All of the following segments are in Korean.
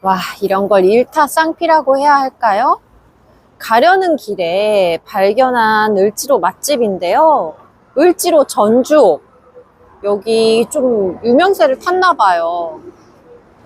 와, 이런 걸 일타 쌍피라고 해야 할까요? 가려는 길에 발견한 을지로 맛집인데요. 을지로 전주옥. 여기 좀 유명세를 탔나 봐요.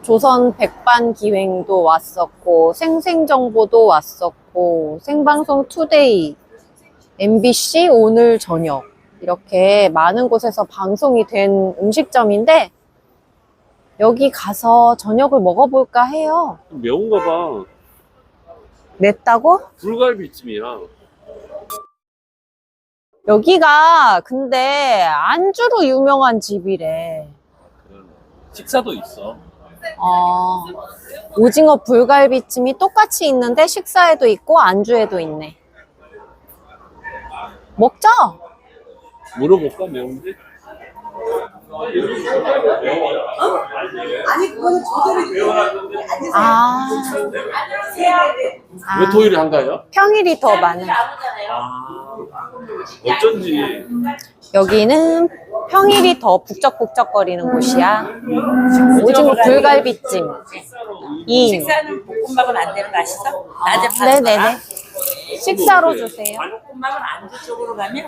조선 백반 기행도 왔었고, 생생정보도 왔었고, 생방송 투데이, MBC 오늘 저녁. 이렇게 많은 곳에서 방송이 된 음식점인데, 여기 가서 저녁을 먹어볼까 해요. 매운가 봐. 맵다고? 불갈비찜이야. 여기가 근데 안주로 유명한 집이래. 식사도 있어. 어, 오징어 불갈비찜이 똑같이 있는데 식사에도 있고 안주에도 있네. 먹자. 물어볼까 매운데? 아니 그거는 저절로 아, 왜아 토요일에 한가요? 평일이 더 많은. 아 어쩐지 여기는 평일이 더 북적북적거리는 곳이야. 오징어 불갈비찜. 이 식사는 볶음밥은 안 되는 거 아시죠? 낮에 파는 아, 네네네. 식사로 주세요. 볶음밥은 안주 쪽으로 가면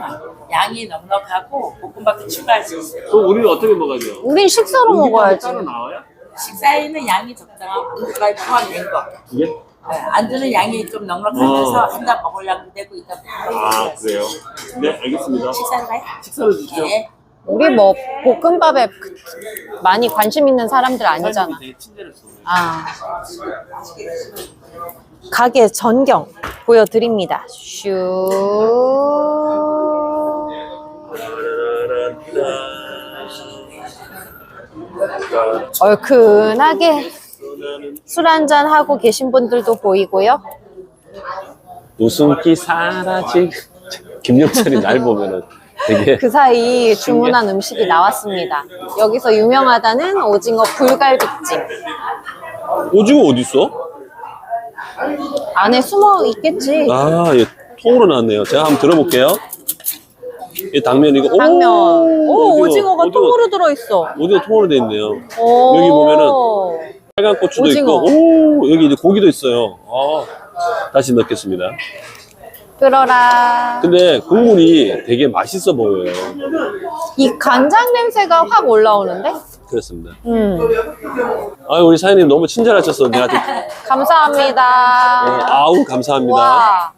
양이 넉넉하고 볶음밥도 추가할 수 있어요. 그럼 우리는 어떻게 먹어야죠? 우린 식사로 먹어야지. 따로 나와요? 식사에는 양이 적당하고 볶음밥이 포함된 거. 두 개? 네, 안주는 양이 좀 넉넉하면서 어. 한잔 먹으려고 되고 있다 아 그래요? 네 알겠습니다. 식사를 가요? 식사를 주시죠. 네. 우리 뭐 볶음밥에 그- 많이 관심 있는 사람들 아니잖아. 되게 친절했어. 아. 가게 전경 보여드립니다. 슈. 얼큰하게 술 한잔 하고 계신 분들도 보이고요. 웃음기 사라지. 김영철이 날 보면은 되게 그 사이 주문한 음식이 나왔습니다. 여기서 유명하다는 오징어 불갈비찜. 오징어 어디 있어? 안에 숨어 있겠지. 아, 예, 통으로 나왔네요. 제가 한번 들어볼게요. 이 당면이고, 당면. 오, 오징어가 오징어, 통으로 들어있어. 오징어 통으로 돼 있네요. 오. 여기 보면은 빨간 고추도 오징어. 있고, 오, 여기 이제 고기도 있어요. 아, 다시 넣겠습니다. 끓어라. 근데 국물이 되게 맛있어 보여요. 이 간장 냄새가 확 올라오는데? 그렇습니다. 음. 아, 우리 사장님 너무 친절하셨어. 어, 감사합니다. 아우, 감사합니다. 와.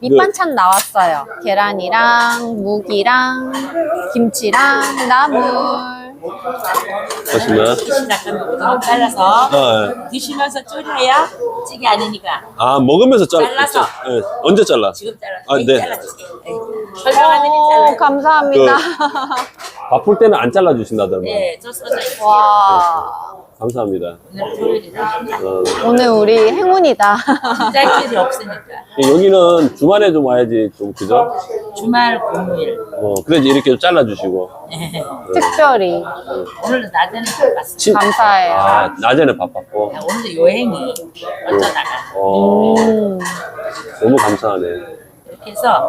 밑반찬 나왔어요. 계란이랑 무기랑 김치랑 나물. 오징어 잘라서 아, 예. 드시면서 졸여야 찌개 아니니까 아, 먹으면서 잘라. 잘라서. 예, 언제 잘라? 지금 잘라서 아, 네. 잘라주세요. 네. 설명하더니 오, 잘라요. 감사합니다. 바쁠 때는 안 잘라 주신다더만. 네, 저 써져 있어요. 와. 감사합니다. 오늘 토요일이라 어, 오늘 우리 행운이다. 짤 길이 없으니까 여기는 주말에 좀 와야지 좀 그죠? 주말 공휴일 어 그래야지 이렇게 좀 잘라주시고 네. 특별히. 오늘 낮에는 바빴어요. 친- 감사해요. 아 낮에는 바빴고 야, 오늘 여행이 어쩌다가 어 음. 너무 감사하네. 이렇게 해서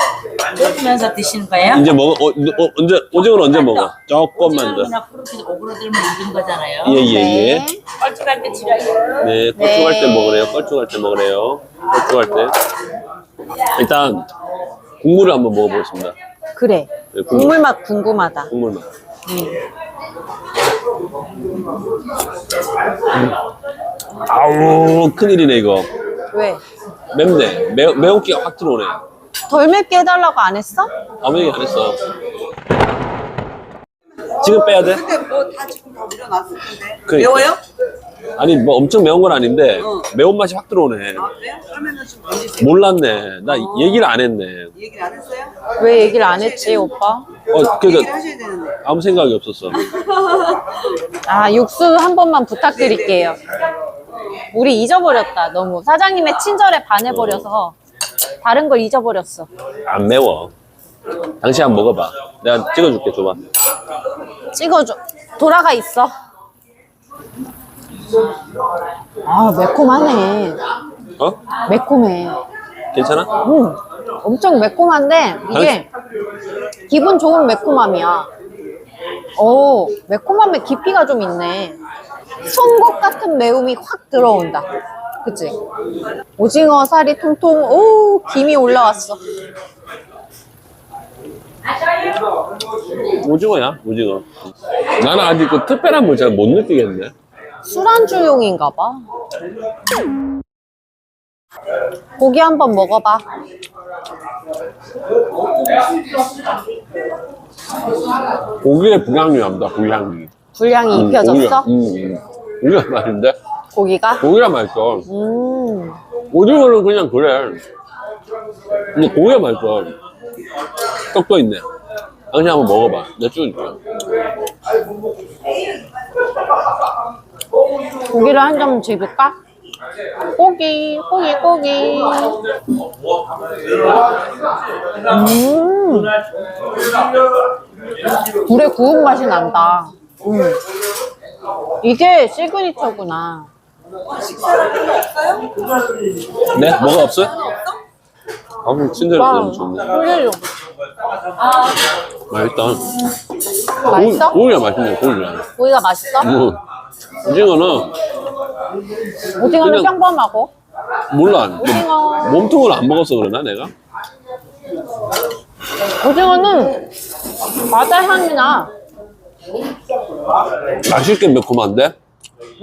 졸으면서 드시는 거예요? 이제 먹어 어, 어, 언제 오징어는 언제 먹어? 조금만 더. 오징어나 그렇게 오그러들면 익은 거잖아요. 예 예 예. 네. 뻘쭘할 때 지려요. 네 껄쭉할 때 네. 먹으래요. 껄쭉할 때 먹으래요. 껄쭉할 때. 일단 국물을 한번 먹어보겠습니다. 그래. 네, 국물 국물 맛 궁금하다. 국물 맛. 음. 아우 큰일이네 이거. 왜? 맵네. 매, 매운기가 확 들어오네. 덜 맵게 해달라고 안 했어? 아무 얘기 안 했어. 지금 빼야 돼? 근데 뭐 다 지금 다 올려놨을 텐데. 그러니까. 매워요? 아니 뭐 엄청 매운 건 아닌데 매운맛이 확 들어오네. 아 그래요? 그러면은 좀. 몰랐네. 나 얘기를 안 했네. 얘기를 안 했어요? 왜 얘기를 안 했지, 오빠? 어, 얘기를 그러니까 하셔야 되는데. 아무 생각이 없었어. 아, 육수 한 번만 부탁드릴게요. 우리 잊어버렸다, 너무. 사장님의 친절에 반해버려서 다른 걸 잊어버렸어. 안 매워. 당신 한번 먹어봐. 내가 찍어줄게, 줘봐. 찍어줘. 돌아가 있어. 아, 매콤하네. 어? 매콤해. 괜찮아? 음, 엄청 매콤한데, 이게 기분 좋은 매콤함이야. 오, 매콤함에 깊이가 좀 있네. 송곳 같은 매움이 확 들어온다. 그치? 오징어 살이 통통, 오, 김이 올라왔어. 오징어야, 오징어. 나는 아직 그 특별한 걸 잘 못 느끼겠네. 술안주용인가 봐. 고기 한번 먹어봐. 고기의 불향이 납니다, 불향이. 분량이 음, 입혀졌어? 고기가, 음, 음. 고기가 맛있는데? 고기가? 고기가 맛있어. 음, 오징어는 그냥 그래. 근데 고기가 맛있어. 떡도 있네. 당신 한번 먹어봐. 내가 찍어줄게. 고기를 한 점 집을까? 고기, 고기, 고기. 음, 불에 구운 맛이 난다. 음. 이게 시그니처구나. 네? 뭐가 없어요? 아, 친절히 빵, 너무 좋네. 끓여줘. 맛있다. 맛있어? 고기, 고기가 맛있네, 고기가. 고기가 맛있어? 음. 오징어는 오징어는 그냥- 평범하고. 몰라. 오징어. 몸통을 안 먹어서 그러나 내가? 오징어는 바다 향이 나. 맛있게 매콤한데?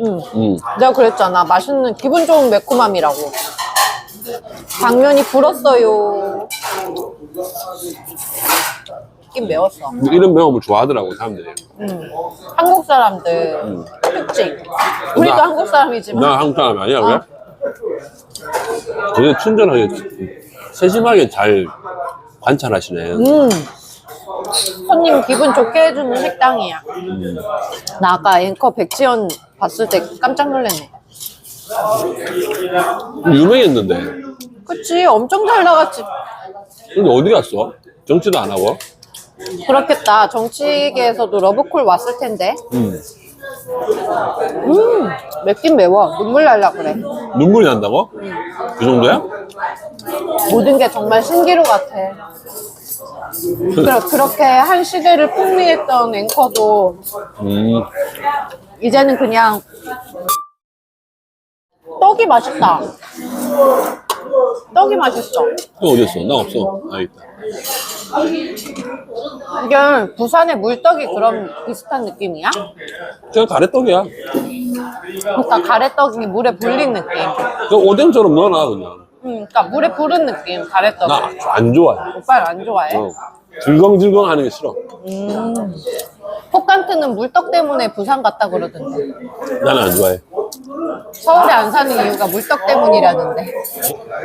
음. 음. 내가 그랬잖아. 맛있는 기분 좋은 매콤함이라고. 당면이 불었어요. 있긴 매웠어. 근데 이런 매움을 좋아하더라고 사람들이. 음. 한국 사람들 특징. 우리도 나- 한국 사람이지만 나 한국 사람이 아니야 왜? 어. 되게 친절하게 세심하게 잘 관찰하시네. 음. 손님 기분 좋게 해주는 식당이야. 나 아까 앵커 백지연 봤을 때 깜짝 놀랐네. 유명했는데. 그치 엄청 잘 나갔지. 근데 어디 갔어? 정치도 안 하고? 그렇겠다. 정치계에서도 러브콜 왔을 텐데. 음. 음, 맵긴 매워. 눈물 날라 그래. 눈물이 난다고? 그 정도야? 모든 게 정말 신기루 같아. 그러, 그렇게 한 시대를 풍미했던 앵커도 음. 이제는 그냥 떡이 맛있다. 떡이 맛있어. 형 어디 있어? 나 없어. 아 있다. 이게 부산의 물떡이 그런 비슷한 느낌이야? 그냥 가래떡이야. 그러니까 가래떡이 물에 불린 느낌. 그 오뎅처럼 넣어놔 그냥. 음, 그러니까 물에 부른 느낌, 가래떡. 나 안 좋아해. 오빠를 안 좋아해? 어. 들겅들겅 하는 게 싫어. 음. 폭간트는 물떡 때문에 부산 갔다 그러던데. 나는 안 좋아해. 서울에 안 사는 이유가 물떡 때문이라던데.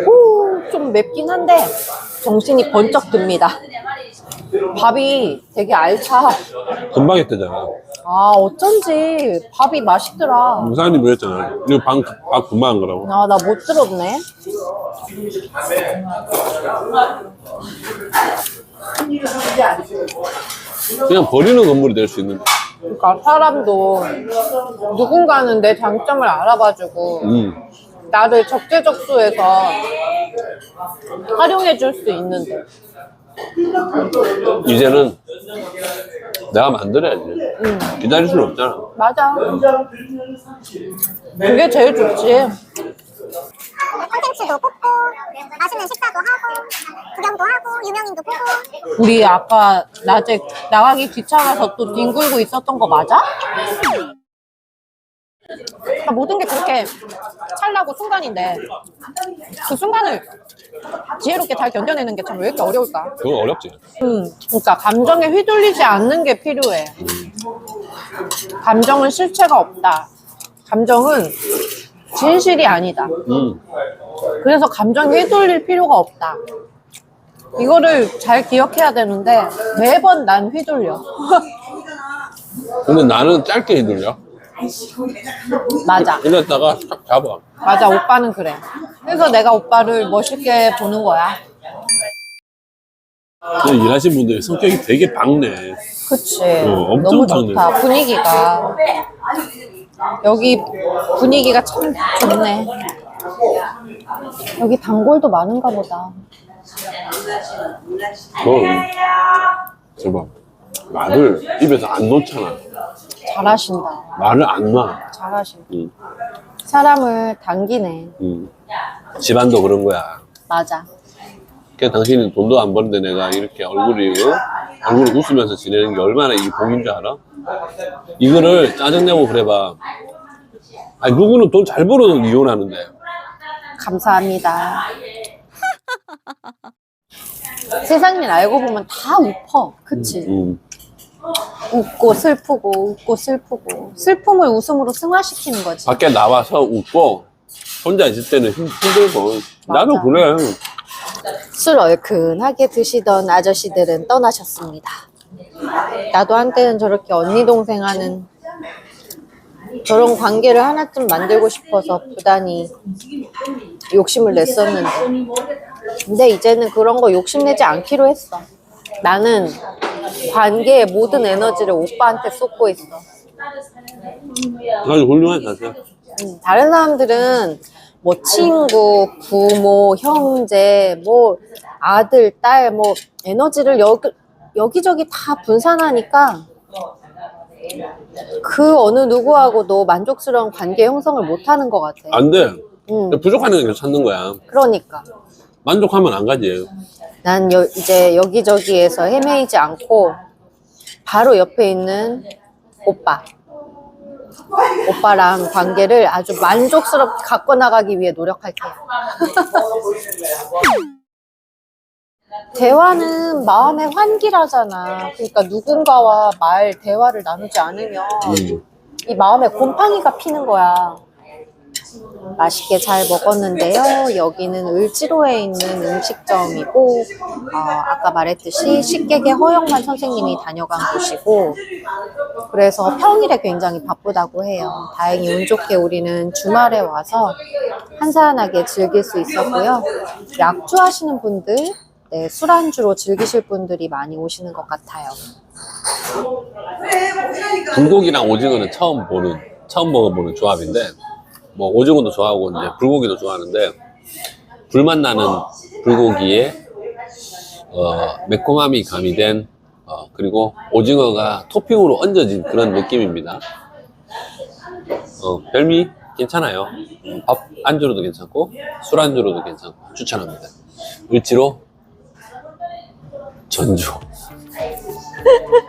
오, 좀 맵긴 한데 정신이 번쩍 듭니다. 밥이 되게 알차. 금방 했대잖아. 아, 어쩐지 밥이 맛있더라. 무사님 그랬잖아. 이거 방, 밥 금방 한 거라고. 아, 나 못 들었네. 그냥 버리는 건물이 될 수 있는. 그러니까 사람도 누군가는 내 장점을 알아봐주고 음. 나를 적재적소해서 활용해 줄 수 있는데. 이제는 내가 만들어야지. 기다릴 수는 없잖아. 맞아. 그게 제일 좋지. 콘텐츠도 뽑고 맛있는 식사도 하고 구경도 하고 유명인도 보고 우리 아까 낮에 나가기 귀찮아서 또 뒹굴고 있었던 거 맞아? 그러니까 모든 게 그렇게 찰나고 순간인데 그 순간을 지혜롭게 잘 견뎌내는 게 참 왜 이렇게 어려울까? 그건 어렵지. 음, 그러니까 감정에 휘둘리지 않는 게 필요해. 감정은 실체가 없다. 감정은 진실이 아니다. 음. 그래서 감정에 휘둘릴 필요가 없다. 이거를 잘 기억해야 되는데 매번 난 휘둘려. 근데 나는 짧게 휘둘려. 맞아. 이랬다가 딱 잡아. 맞아. 오빠는 그래. 그래서 내가 오빠를 멋있게 보는 거야. 일하신 분들이 성격이 되게 밝네. 그치. 어, 엄청 너무 작네. 좋다. 분위기가. 여기 분위기가 참 좋네. 여기 단골도 많은가 보다. 그럼. 제발. 말을 입에서 안 놓잖아. 잘하신다. 말을 안 놔. 잘하신다. 음, 사람을 당기네. 음. 집안도 그런 거야. 맞아. 그냥 당신은 돈도 안 버는데 내가 이렇게 얼굴이, 어? 얼굴을 웃으면서 지내는 게 얼마나 이 복인 줄 알아? 이거를 짜증내고 그래봐. 아니, 누구는 돈 잘 벌어도 이혼하는데. 감사합니다. 세상 일 알고 보면 다 웃어. 그치? 음. 웃고 슬프고 웃고 슬프고 슬픔을 웃음으로 승화시키는 거지. 밖에 나와서 웃고, 혼자 있을 때는 힘, 힘들고. 나도. 그래. 술 얼큰하게 드시던 아저씨들은 떠나셨습니다. 나도 한때는 저렇게 언니 동생 하는 저런 관계를 하나쯤 만들고 싶어서 부단히 욕심을 냈었는데 근데 이제는 그런 거 욕심내지 않기로 했어. 나는 관계의 모든 에너지를 오빠한테 쏟고 있어. 아주 훌륭한 자세. 음, 다른 사람들은 뭐 친구, 부모, 형제, 뭐 아들, 딸, 뭐 에너지를 여기, 여기저기 다 분산하니까 그 어느 누구하고도 만족스러운 관계 형성을 못 하는 것 같아. 안 돼. 음, 부족하는 게 찾는 거야. 그러니까. 만족하면 안 가지. 난 여- 이제 여기저기에서 헤매이지 않고 바로 옆에 있는 오빠. 오빠랑 관계를 아주 만족스럽게 갖고 나가기 위해 노력할게요. 대화는 마음의 환기라잖아. 그러니까 누군가와 말, 대화를 나누지 않으면 음. 이 마음에 곰팡이가 피는 거야. 맛있게 잘 먹었는데요. 여기는 을지로에 있는 음식점이고, 어, 아까 말했듯이 식객의 허영만 선생님이 다녀간 곳이고, 그래서 평일에 굉장히 바쁘다고 해요. 다행히 운 좋게 우리는 주말에 와서 한산하게 즐길 수 있었고요. 약주 하시는 분들, 네, 술안주로 즐기실 분들이 많이 오시는 것 같아요. 불고기랑 오징어는 처음 보는, 처음 먹어보는 조합인데, 뭐, 오징어도 좋아하고, 이제 불고기도 좋아하는데, 불맛 나는 불고기에, 어, 매콤함이 가미된, 어, 그리고 오징어가 토핑으로 얹어진 그런 느낌입니다. 어, 별미 괜찮아요. 밥 안주로도 괜찮고, 술 안주로도 괜찮고, 추천합니다. 을지로 전주.